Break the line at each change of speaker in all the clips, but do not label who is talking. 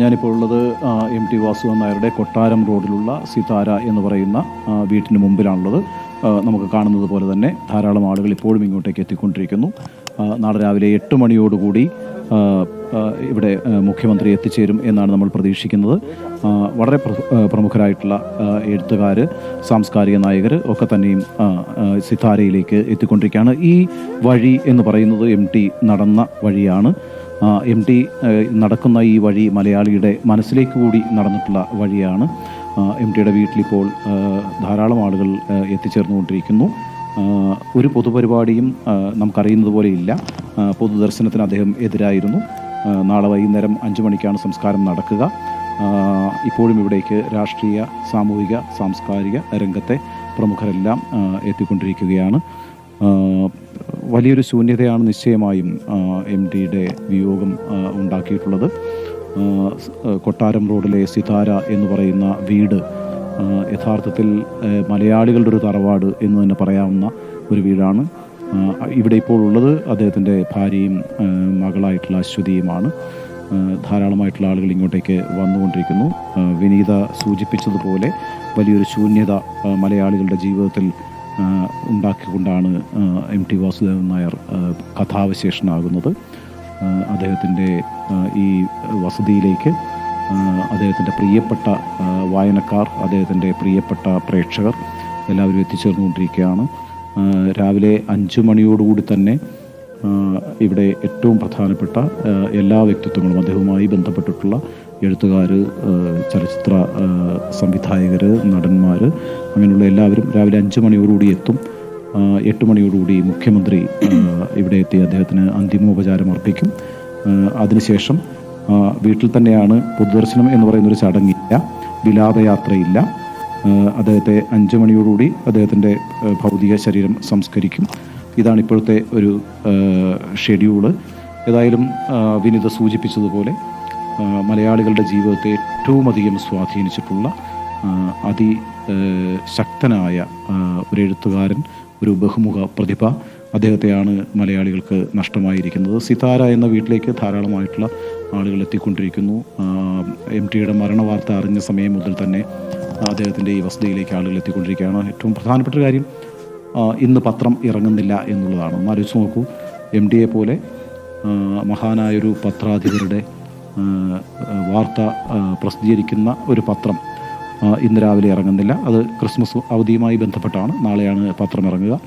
ഞാനിപ്പോൾ ഉള്ളത് M T Vasavan നായരുടെ കൊട്ടാരം റോഡിലുള്ള സിതാര എന്ന് പറയുന്ന വീട്ടിന് മുമ്പിലാണുള്ളത്. നമുക്ക് കാണുന്നത് പോലെ തന്നെ ധാരാളം ആളുകൾ ഇപ്പോഴും ഇങ്ങോട്ടേക്ക് എത്തിക്കൊണ്ടിരിക്കുന്നു. നാളെ രാവിലെ എട്ട് മണിയോടുകൂടി ഇവിടെ മുഖ്യമന്ത്രി എത്തിച്ചേരും എന്നാണ് നമ്മൾ പ്രതീക്ഷിക്കുന്നത്. വളരെ പ്രമുഖരായിട്ടുള്ള എഴുത്തുകാർ സാംസ്കാരിക നായകർ ഒക്കെ തന്നെയും സിതാരയിലേക്ക് എത്തിക്കൊണ്ടിരിക്കുകയാണ്. ഈ വഴി എന്ന് പറയുന്നത് എം നടന്ന വഴിയാണ്. എം ടി നടക്കുന്ന ഈ വഴി മലയാളിയുടെ മനസ്സിലേക്ക് കൂടി നടന്നിട്ടുള്ള വഴിയാണ്. എം ടിയുടെ വീട്ടിലിപ്പോൾ ധാരാളം ആളുകൾ എത്തിച്ചേർന്നുകൊണ്ടിരിക്കുന്നു. ഒരു പൊതുപരിപാടിയും നമുക്കറിയുന്നത് പോലെ ഇല്ല. പൊതുദർശനത്തിന് അദ്ദേഹം എതിരായിരുന്നു. നാളെ വൈകുന്നേരം അഞ്ച് മണിക്കാണ് സംസ്കാരം നടക്കുക. ഇപ്പോഴും ഇവിടേക്ക് രാഷ്ട്രീയ സാമൂഹിക സാംസ്കാരിക രംഗത്തെ പ്രമുഖരെല്ലാം എത്തിക്കൊണ്ടിരിക്കുകയാണ്. വലിയൊരു ശൂന്യതയാണ് നിശ്ചയമായും എം ഡിയുടെ വിയോഗം ഉണ്ടാക്കിയിട്ടുള്ളത്. കൊട്ടാരം റോഡിലെ സിതാര എന്ന് പറയുന്ന വീട് യഥാർത്ഥത്തിൽ മലയാളികളുടെ ഒരു തറവാട് എന്ന് തന്നെ പറയാവുന്ന ഒരു വീടാണ്. ഇവിടെ ഇപ്പോൾ ഉള്ളത് അദ്ദേഹത്തിന്റെ ഭാര്യയും മകളായിട്ടുള്ള അശ്വതിയുമാണ്. ധാരാളമായിട്ടുള്ള ആളുകൾ ഇങ്ങോട്ടേക്ക് വന്നുകൊണ്ടിരിക്കുന്നു. വിനീത സൂചിപ്പിച്ചതുപോലെ വലിയൊരു ശൂന്യത മലയാളികളുടെ ജീവിതത്തിൽ ഉണ്ടാക്കിക്കൊണ്ടാണ് എം ടി വാസുദേവൻ നായർ കഥാവിശേഷനാകുന്നത്. അദ്ദേഹത്തിന്റെ ഈ വസതിയിലേക്ക് അദ്ദേഹത്തിന്റെ പ്രിയപ്പെട്ട വായനക്കാർ അദ്ദേഹത്തിന്റെ പ്രിയപ്പെട്ട പ്രേക്ഷകർ എല്ലാവരും എത്തിച്ചേർന്നുകൊണ്ടിരിക്കുകയാണ്. രാവിലെ അഞ്ച് മണിയോടുകൂടി തന്നെ ഇവിടെ ഏറ്റവും പ്രധാനപ്പെട്ട എല്ലാ വ്യക്തിത്വങ്ങളും അദ്ദേഹവുമായി ബന്ധപ്പെട്ടിട്ടുള്ള എഴുത്തുകാർ ചലച്ചിത്ര സംവിധായകർ നടന്മാർ അങ്ങനെയുള്ള എല്ലാവരും രാവിലെ അഞ്ച് മണിയോടുകൂടി എത്തും. എട്ട് മണിയോടുകൂടി മുഖ്യമന്ത്രി ഇവിടെ എത്തി അദ്ദേഹത്തിന് അന്തിമോപചാരം അർപ്പിക്കും. അതിനുശേഷം വീട്ടിൽ തന്നെയാണ് പൊതുദർശനം എന്ന് പറയുന്നൊരു ചടങ്ങില്ല വിലാപയാത്രയില്ല. അദ്ദേഹത്തെ അഞ്ച് മണിയോടുകൂടി അദ്ദേഹത്തിന്റെ ഭൗതിക ശരീരം സംസ്കരിക്കും. ഇതാണ് ഇപ്പോഴത്തെ ഒരു ഷെഡ്യൂൾ. ഏതായാലും വിനിത സൂചിപ്പിച്ചതുപോലെ മലയാളികളുടെ ജീവിതത്തെ ഏറ്റവും അധികം സ്വാധീനിച്ചിട്ടുള്ള അതി ശക്തനായ ഒരു എഴുത്തുകാരൻ ഒരു ബഹുമുഖ പ്രതിഭ അദ്ദേഹത്തെയാണ് മലയാളികൾക്ക് നഷ്ടമായിരിക്കുന്നത്. സിതാര എന്ന വീട്ടിലേക്ക് ധാരാളമായിട്ടുള്ള ആളുകൾ എത്തിക്കൊണ്ടിരിക്കുന്നു. എം ടിയുടെ മരണ വാർത്ത അറിഞ്ഞ സമയം മുതൽ തന്നെ അദ്ദേഹത്തിന്റെ ഈ വസതിയിലേക്ക് ആളുകൾ എത്തിക്കൊണ്ടിരിക്കുകയാണ്. ഏറ്റവും പ്രധാനപ്പെട്ട കാര്യം ഇന്ന് പത്രം ഇറങ്ങുന്നില്ല എന്നുള്ളതാണ്. ഒന്ന് ആലോചിച്ച് നോക്കൂ എം ഡിയെ പോലെ മഹാനായൊരു പത്രാധിപരുടെ വാർത്ത പ്രസിദ്ധീകരിക്കുന്ന ഒരു പത്രം ഇന്ന് രാവിലെ ഇറങ്ങുന്നില്ല. അത് ക്രിസ്മസ് അവധിയുമായി ബന്ധപ്പെട്ടാണ്. നാളെയാണ് പത്രം ഇറങ്ങുക.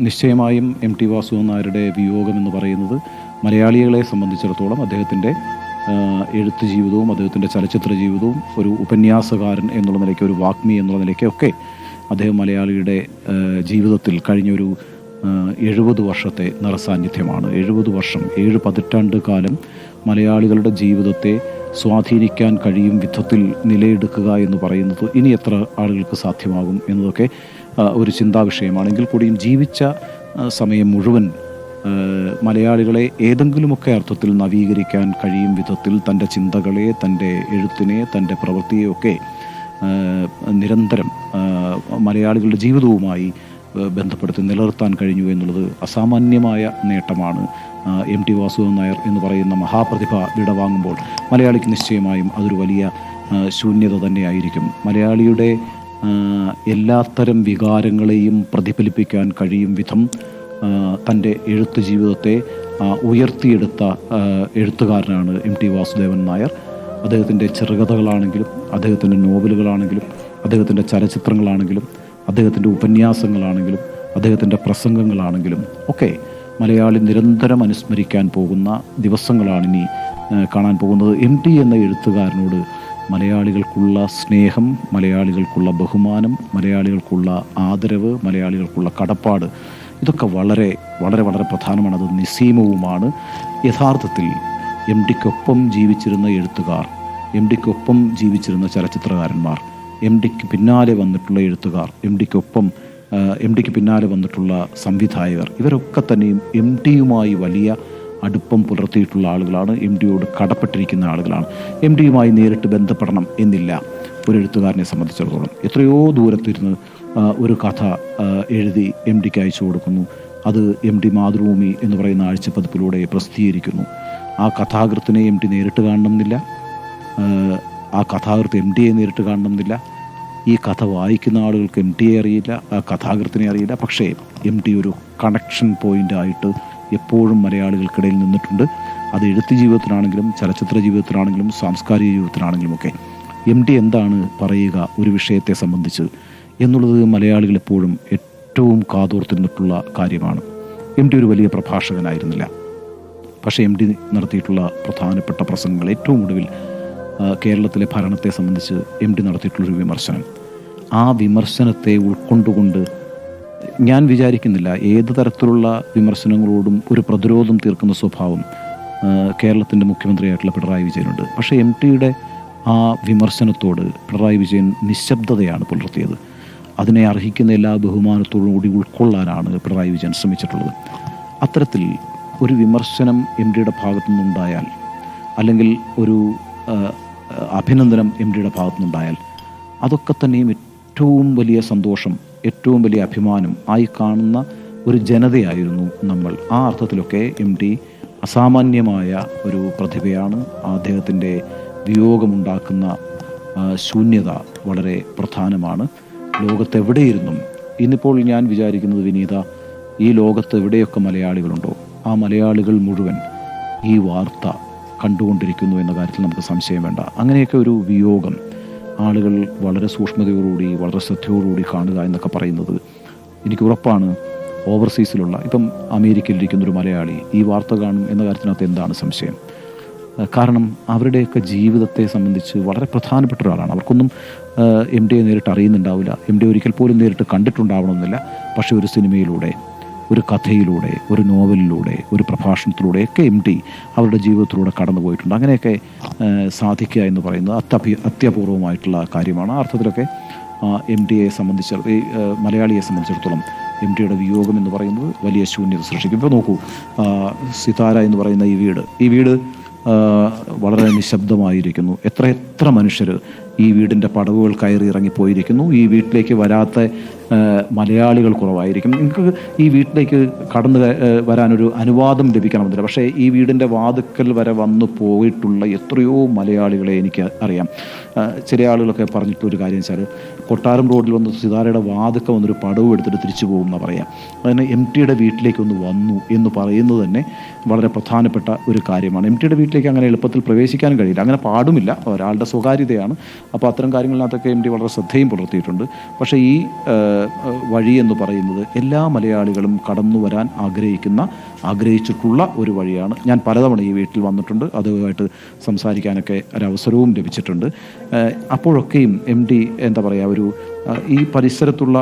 നിശ്ചയമായും എം ടി വാസു നായരുടെ വിയോഗം എന്ന് പറയുന്നത് മലയാളികളെ സംബന്ധിച്ചിടത്തോളം അദ്ദേഹത്തിന്റെ എഴുത്ത് ജീവിതവും അദ്ദേഹത്തിന്റെ ചലച്ചിത്ര ജീവിതവും ഒരു ഉപന്യാസകാരൻ എന്നുള്ള നിലയ്ക്ക് ഒരു വാഗ്മി എന്നുള്ള നിലയ്ക്കൊക്കെ അദ്ദേഹം മലയാളിയുടെ ജീവിതത്തിൽ കഴിഞ്ഞൊരു എഴുപത് വർഷത്തെ നിറസാന്നിധ്യമാണ് എഴുപത് വർഷം ഏഴ് പതിറ്റാണ്ട് കാലം മലയാളികളുടെ ജീവിതത്തെ സ്വാധീനിക്കാൻ കഴിയും വിധത്തിൽ നിലയെടുക്കുക എന്ന് പറയുന്നത് ഇനി എത്ര ആളുകൾക്ക് സാധ്യമാകും എന്നതൊക്കെ ഒരു ചിന്താ വിഷയമാണെങ്കിൽ കൂടിയും ജീവിച്ച സമയം മുഴുവൻ മലയാളികളെ ഏതെങ്കിലുമൊക്കെ അർത്ഥത്തിൽ നവീകരിക്കാൻ കഴിയും വിധത്തിൽ തന്റെ ചിന്തകളെ തന്റെ എഴുത്തിനെ തന്റെ പ്രവൃത്തിയെയൊക്കെ നിരന്തരം മലയാളികളുടെ ജീവിതവുമായി ബന്ധപ്പെടുത്തി നിലനിർത്താൻ കഴിഞ്ഞു എന്നുള്ളത് അസാമാന്യമായ നേട്ടമാണ്. എം ടി വാസുദേവൻ നായർ എന്ന് പറയുന്ന മഹാപ്രതിഭ വിടവാങ്ങുമ്പോൾ മലയാളിക്ക് നിശ്ചയമായും അതൊരു വലിയ ശൂന്യത തന്നെയായിരിക്കും. മലയാളിയുടെ എല്ലാത്തരം വികാരങ്ങളെയും പ്രതിഫലിപ്പിക്കാൻ കഴിയും വിധം തന്റെ എഴുത്ത് ജീവിതത്തെ ഉയർത്തിയെടുത്ത എഴുത്തുകാരനാണ് എം ടി വാസുദേവൻ നായർ. അദ്ദേഹത്തിന്റെ ചെറുകഥകളാണെങ്കിലും അദ്ദേഹത്തിന്റെ നോവലുകളാണെങ്കിലും അദ്ദേഹത്തിന്റെ ചലച്ചിത്രങ്ങളാണെങ്കിലും അദ്ദേഹത്തിന്റെ ഉപന്യാസങ്ങളാണെങ്കിലും അദ്ദേഹത്തിന്റെ പ്രസംഗങ്ങളാണെങ്കിലും ഒക്കെ മലയാളി നിരന്തരം അനുസ്മരിക്കാൻ പോകുന്ന ദിവസങ്ങളാണിനി കാണാൻ പോകുന്നത്. എം ടി എന്ന എഴുത്തുകാരനോട് മലയാളികൾക്കുള്ള സ്നേഹം മലയാളികൾക്കുള്ള ബഹുമാനം മലയാളികൾക്കുള്ള ആദരവ് മലയാളികൾക്കുള്ള കടപ്പാട് ഇതൊക്കെ വളരെ വളരെ വളരെ പ്രധാനമാണ്. അത് നിസ്സീമവുമാണ് യഥാർത്ഥത്തിൽ എം ഡിക്കൊപ്പം ജീവിച്ചിരുന്ന എഴുത്തുകാർ എം ഡിക്കൊപ്പം ജീവിച്ചിരുന്ന ചലച്ചിത്രകാരന്മാർ എം ഡിക്ക് പിന്നാലെ വന്നിട്ടുള്ള എഴുത്തുകാർ എം ഡിക്കൊപ്പം എം ഡിക്ക് പിന്നാലെ വന്നിട്ടുള്ള സംവിധായകർ ഇവരൊക്കെ തന്നെയും എം ഡിയുമായി വലിയ അടുപ്പം പുലർത്തിയിട്ടുള്ള ആളുകളാണ് എം ഡിയോട് കടപ്പെട്ടിരിക്കുന്ന ആളുകളാണ് എം ഡിയുമായി നേരിട്ട് ബന്ധപ്പെടണം എന്നില്ല ഒരു എഴുത്തുകാരനെ സംബന്ധിച്ചിടത്തോളം എത്രയോ ദൂരത്തിരുന്ന് ഒരു കഥ എഴുതി എം ഡിക്ക് അയച്ചു കൊടുക്കുന്നു അത് എം ഡി മാതൃഭൂമി എന്ന് പറയുന്ന ആഴ്ചപ്പതിപ്പിലൂടെ പ്രസിദ്ധീകരിക്കുന്നു ആ കഥാകൃത്തിനെ എം ഡി നേരിട്ട് കാണണമെന്നില്ല ആ കഥാകൃത്ത് എം ഡിയെ നേരിട്ട് കാണണമെന്നില്ല ഈ കഥ വായിക്കുന്ന ആളുകൾക്ക് എം ടിയെ അറിയില്ല കഥാകൃത്തിനെ അറിയില്ല. പക്ഷേ എം ടി ഒരു കണക്ഷൻ പോയിന്റ് ആയിട്ട് എപ്പോഴും മലയാളികൾക്കിടയിൽ നിന്നിട്ടുണ്ട്. അത് എഴുത്ത് ജീവിതത്തിലാണെങ്കിലും ചലച്ചിത്ര ജീവിതത്തിലാണെങ്കിലും സാംസ്കാരിക ജീവിതത്തിലാണെങ്കിലും ഒക്കെ. എം ടി എന്താണ് പറയുക ഒരു വിഷയത്തെ സംബന്ധിച്ച് എന്നുള്ളത് മലയാളികൾ എപ്പോഴും ഏറ്റവും കാതോർത്തിരുന്നിട്ടുള്ള കാര്യമാണ്. എം ടി ഒരു വലിയ പ്രഭാഷകനായിരുന്നില്ല. പക്ഷേ എം ടി നടത്തിയിട്ടുള്ള പ്രധാനപ്പെട്ട പ്രസംഗങ്ങൾ ഏറ്റവും ഒടുവിൽ കേരളത്തിലെ ഭരണത്തെ സംബന്ധിച്ച് എം ഡി നടത്തിയിട്ടുള്ളൊരു വിമർശനം. ആ വിമർശനത്തെ ഉൾക്കൊണ്ടുകൊണ്ട് ഞാൻ വിചാരിക്കുന്നില്ല ഏത് തരത്തിലുള്ള വിമർശനങ്ങളോടും ഒരു പ്രതിരോധം തീർക്കുന്ന സ്വഭാവം കേരളത്തിന്റെ മുഖ്യമന്ത്രിയായിട്ടുള്ള പിണറായി വിജയനുണ്ട്. പക്ഷേ എം ടിയുടെ ആ വിമർശനത്തോട് പിണറായി വിജയൻ നിശബ്ദതയാണ് പുലർത്തിയത്. അതിനെ അർഹിക്കുന്ന എല്ലാ ബഹുമാനത്തോടും കൂടി ഉൾക്കൊള്ളാനാണ് പിണറായി വിജയൻ ശ്രമിച്ചിട്ടുള്ളത്. അത്തരത്തിൽ ഒരു വിമർശനം എം ഡിയുടെ ഭാഗത്തു നിന്നുണ്ടായാൽ അല്ലെങ്കിൽ ഒരു അഭിനന്ദനം എം ഡിയുടെ ഭാഗത്തു നിന്നുണ്ടായാൽ അതൊക്കെ തന്നെയും ഏറ്റവും വലിയ സന്തോഷം ഏറ്റവും വലിയ അഭിമാനം ആയി കാണുന്ന ഒരു ജനതയായിരുന്നു നമ്മൾ. ആ അർത്ഥത്തിലൊക്കെ എം ഡി അസാമാന്യമായ ഒരു പ്രതിഭയാണ്. അദ്ദേഹത്തിന്റെ വിയോഗമുണ്ടാക്കുന്ന ശൂന്യത വളരെ പ്രധാനമാണ്. ലോകത്തെവിടെയിരുന്നും ഇന്നിപ്പോൾ ഞാൻ വിചാരിക്കുന്നത് വിനീത ഈ ലോകത്ത് എവിടെയൊക്കെ മലയാളികളുണ്ടോ? ആ മലയാളികൾ മുഴുവൻ ഈ വാർത്ത കണ്ടുകൊണ്ടിരിക്കുന്നു എന്ന കാര്യത്തിൽ നമുക്ക് സംശയം വേണ്ട. അങ്ങനെയൊക്കെ ഒരു വിയോഗം ആളുകൾ വളരെ സൂക്ഷ്മതയോടുകൂടി വളരെ ശ്രദ്ധയോടുകൂടി കാണുക എന്നൊക്കെ പറയുന്നത് എനിക്ക് ഉറപ്പാണ് ഓവർസീസിലുള്ള ഇപ്പം അമേരിക്കയിലിരിക്കുന്ന ഒരു മലയാളി ഈ വാർത്ത കാണും എന്ന കാര്യത്തിനകത്ത് എന്താണ് സംശയം? കാരണം അവരുടെയൊക്കെ ജീവിതത്തെ സംബന്ധിച്ച് വളരെ പ്രധാനപ്പെട്ട ഒരാളാണ്. അവർക്കൊന്നും എം ഡിയെ നേരിട്ട് അറിയുന്നുണ്ടാവില്ല. എം ഡി ഒരിക്കൽ പോലും നേരിട്ട് കണ്ടിട്ടുണ്ടാവണമെന്നില്ല. പക്ഷേ ഒരു സിനിമയിലൂടെ ഒരു കഥയിലൂടെ ഒരു നോവലിലൂടെ ഒരു പ്രഭാഷണത്തിലൂടെ ഒക്കെ എം ടി അവരുടെ ജീവിതത്തിലൂടെ കടന്നു പോയിട്ടുണ്ട് അങ്ങനെയൊക്കെ സാധിക്കുക എന്ന് പറയുന്നത് അത്യഭി അത്യപൂർവമായിട്ടുള്ള കാര്യമാണ്. ആ അർത്ഥത്തിലൊക്കെ എം ടിയെ സംബന്ധിച്ച മലയാളിയെ സംബന്ധിച്ചിടത്തോളം എം ടിയുടെ വിയോഗം എന്ന് പറയുന്നത് വലിയ ശൂന്യത സൃഷ്ടിക്കും. ഇപ്പോൾ നോക്കൂ സിതാര എന്ന് പറയുന്ന ഈ വീട്. ഈ വീട് വളരെ നിശബ്ദമായിരിക്കുന്നു. എത്ര എത്ര മനുഷ്യർ ഈ വീടിന്റെ പടവുകൾ കയറി ഇറങ്ങിപ്പോയിരിക്കുന്നു ഈ വീട്ടിലേക്ക് വരാത്ത മലയാളികൾ കുറവായിരിക്കും. നിങ്ങൾക്ക് ഈ വീട്ടിലേക്ക് കടന്നു വരാനൊരു അനുവാദം ലഭിക്കണമെന്നില്ല. പക്ഷേ ഈ വീടിന്റെ വാതുക്കൽ വരെ വന്നു പോയിട്ടുള്ള എത്രയോ മലയാളികളെ എനിക്ക് അറിയാം. ചില ആളുകളൊക്കെ പറഞ്ഞിട്ടൊരു കാര്യം വെച്ചാൽ കൊട്ടാരം റോഡിൽ വന്ന് സിതാരയുടെ വാതുക്ക വന്നൊരു പടവ് എടുത്തിട്ട് തിരിച്ചു പോകും എന്ന് പറയാം. അതിന് എം ടിയുടെ വീട്ടിലേക്ക് ഒന്ന് വന്നു എന്ന് പറയുന്നത് തന്നെ വളരെ പ്രധാനപ്പെട്ട ഒരു കാര്യമാണ്. എം ടിയുടെ വീട്ടിലേക്ക് അങ്ങനെ എളുപ്പത്തിൽ പ്രവേശിക്കാൻ കഴിയില്ല. അങ്ങനെ പാടുമില്ല. ഒരാളുടെ സ്വകാര്യതയാണ്. അപ്പോൾ അത്തരം കാര്യങ്ങളിനകത്തൊക്കെ എം ഡി വളരെ ശ്രദ്ധയും പുലർത്തിയിട്ടുണ്ട്. പക്ഷേ ഈ വഴി എന്ന് പറയുന്നത് എല്ലാ മലയാളികളും കടന്നു വരാൻ ആഗ്രഹിക്കുന്ന ആഗ്രഹിച്ചിട്ടുള്ള ഒരു വഴിയാണ്. ഞാൻ പലതവണ ഈ വീട്ടിൽ വന്നിട്ടുണ്ട്. അതുമായിട്ട് സംസാരിക്കാനൊക്കെ ഒരവസരവും ലഭിച്ചിട്ടുണ്ട്. അപ്പോഴൊക്കെയും എം ഡി എന്താ പറയുക ഒരു ഈ പരിസരത്തുള്ള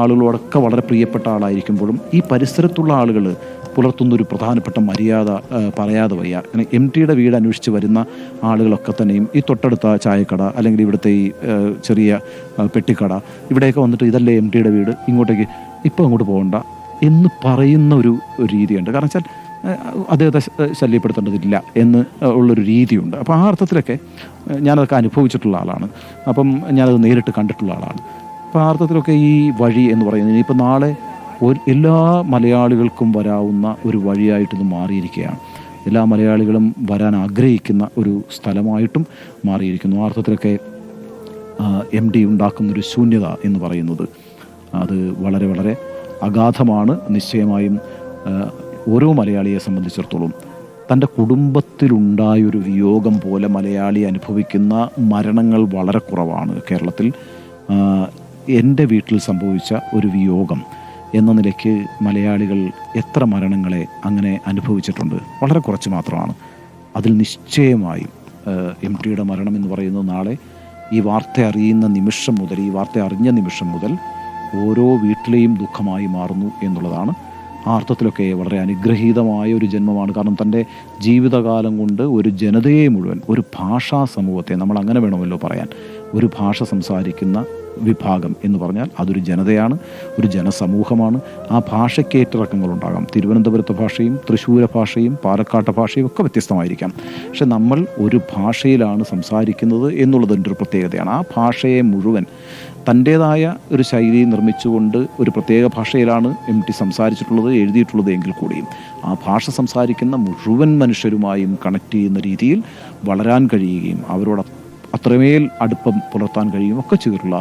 ആളുകളോടൊക്കെ വളരെ പ്രിയപ്പെട്ട ആളായിരിക്കുമ്പോഴും ഈ പരിസരത്തുള്ള ആളുകൾ പുലർത്തുന്ന ഒരു പ്രധാനപ്പെട്ട മര്യാദ പറയാതെ വയ്യ. എം ടിയുടെ വീട് അന്വേഷിച്ച് വരുന്ന ആളുകളൊക്കെ തന്നെയും ഈ തൊട്ടടുത്ത ചായക്കട അല്ലെങ്കിൽ ഇവിടുത്തെ ഈ ചെറിയ പെട്ടിക്കട ഇവിടെയൊക്കെ വന്നിട്ട് ഇതല്ലേ എം ടിയുടെ വീട് ഇങ്ങോട്ടേക്ക് ഇപ്പോൾ അങ്ങോട്ട് പോകണ്ട എന്ന് പറയുന്ന ഒരു രീതിയുണ്ട്. കാരണം വെച്ചാൽ അദ്ദേഹത്തെ ശല്യപ്പെടുത്തേണ്ടതില്ല എന്ന് ഉള്ളൊരു രീതിയുണ്ട്. അപ്പോൾ ആ അർത്ഥത്തിലൊക്കെ ഞാനതൊക്കെ അനുഭവിച്ചിട്ടുള്ള ആളാണ്. അപ്പം ഞാനത് നേരിട്ട് കണ്ടിട്ടുള്ള ആളാണ്. അപ്പോൾ ആ അർത്ഥത്തിലൊക്കെ ഈ വഴി എന്ന് പറയുന്നത് ഇനിയിപ്പോൾ നാളെ ഒരു എല്ലാ മലയാളികൾക്കും വരാവുന്ന ഒരു വഴിയായിട്ട് ഇത് മാറിയിരിക്കുകയാണ്. എല്ലാ മലയാളികളും വരാൻ ആഗ്രഹിക്കുന്ന ഒരു സ്ഥലമായിട്ടും മാറിയിരിക്കുന്നു. ആ അർത്ഥത്തിലൊക്കെ എം ഡി ഉണ്ടാക്കുന്നൊരു ശൂന്യത എന്ന് പറയുന്നത് അത് വളരെ വളരെ അഗാധമാണ്. നിശ്ചയമായും ഓരോ മലയാളിയെ സംബന്ധിച്ചിടത്തോളം തന്റെ കുടുംബത്തിലുണ്ടായൊരു വിയോഗം പോലെ മലയാളി അനുഭവിക്കുന്ന മരണങ്ങൾ വളരെ കുറവാണ് കേരളത്തിൽ. എന്റെ വീട്ടിൽ സംഭവിച്ച ഒരു വിയോഗം എന്ന നിലയ്ക്ക് മലയാളികൾ എത്ര മരണങ്ങളെ അങ്ങനെ അനുഭവിച്ചിട്ടുണ്ട്? വളരെ കുറച്ച് മാത്രമാണ്. അതിൽ നിശ്ചയമായും എം ടിയുടെ മരണം എന്ന് പറയുന്നത് നാളെ ഈ വാർത്ത അറിയുന്ന നിമിഷം മുതൽ ഈ വാർത്ത അറിഞ്ഞ നിമിഷം മുതൽ ഓരോ വീട്ടിലെയും ദുഃഖമായി മാറുന്നു എന്നുള്ളതാണ് ആ അർത്ഥത്തിലൊക്കെ വളരെ അനുഗ്രഹീതമായ ഒരു ജന്മമാണ്. കാരണം തന്റെ ജീവിതകാലം കൊണ്ട് ഒരു ജനതയെ മുഴുവൻ ഒരു ഭാഷാ സമൂഹത്തെ നമ്മൾ അങ്ങനെ വേണമല്ലോ പറയാൻ ഒരു ഭാഷ സംസാരിക്കുന്ന വിഭാഗം എന്ന് പറഞ്ഞാൽ അതൊരു ജനതയാണ് ഒരു ജനസമൂഹമാണ്. ആ ഭാഷയ്ക്ക് ഏറ്ററക്കങ്ങളുണ്ടാകാം തിരുവനന്തപുരത്തെ ഭാഷയും തൃശ്ശൂര ഭാഷയും പാലക്കാട്ടെ ഭാഷയും ഒക്കെ വ്യത്യസ്തമായിരിക്കാം. പക്ഷെ നമ്മൾ ഒരു ഭാഷയിലാണ് സംസാരിക്കുന്നത് എന്നുള്ളതിന്റെ ഒരു പ്രത്യേകതയാണ്. ആ ഭാഷയെ മുഴുവൻ തന്റേതായ ഒരു ശൈലി നിർമ്മിച്ചുകൊണ്ട് ഒരു പ്രത്യേക ഭാഷയിലാണ് എം ടി സംസാരിച്ചിട്ടുള്ളത് എഴുതിയിട്ടുള്ളത് എങ്കിൽ കൂടിയും. ആ ഭാഷ സംസാരിക്കുന്ന മുഴുവൻ മനുഷ്യരുമായും കണക്ട് ചെയ്യുന്ന രീതിയിൽ വളരാൻ കഴിയുകയും അവരോട് അത്രമേൽ അടുപ്പം പുലർത്താൻ കഴിയുകയും ഒക്കെ ചെയ്തിട്ടുള്ള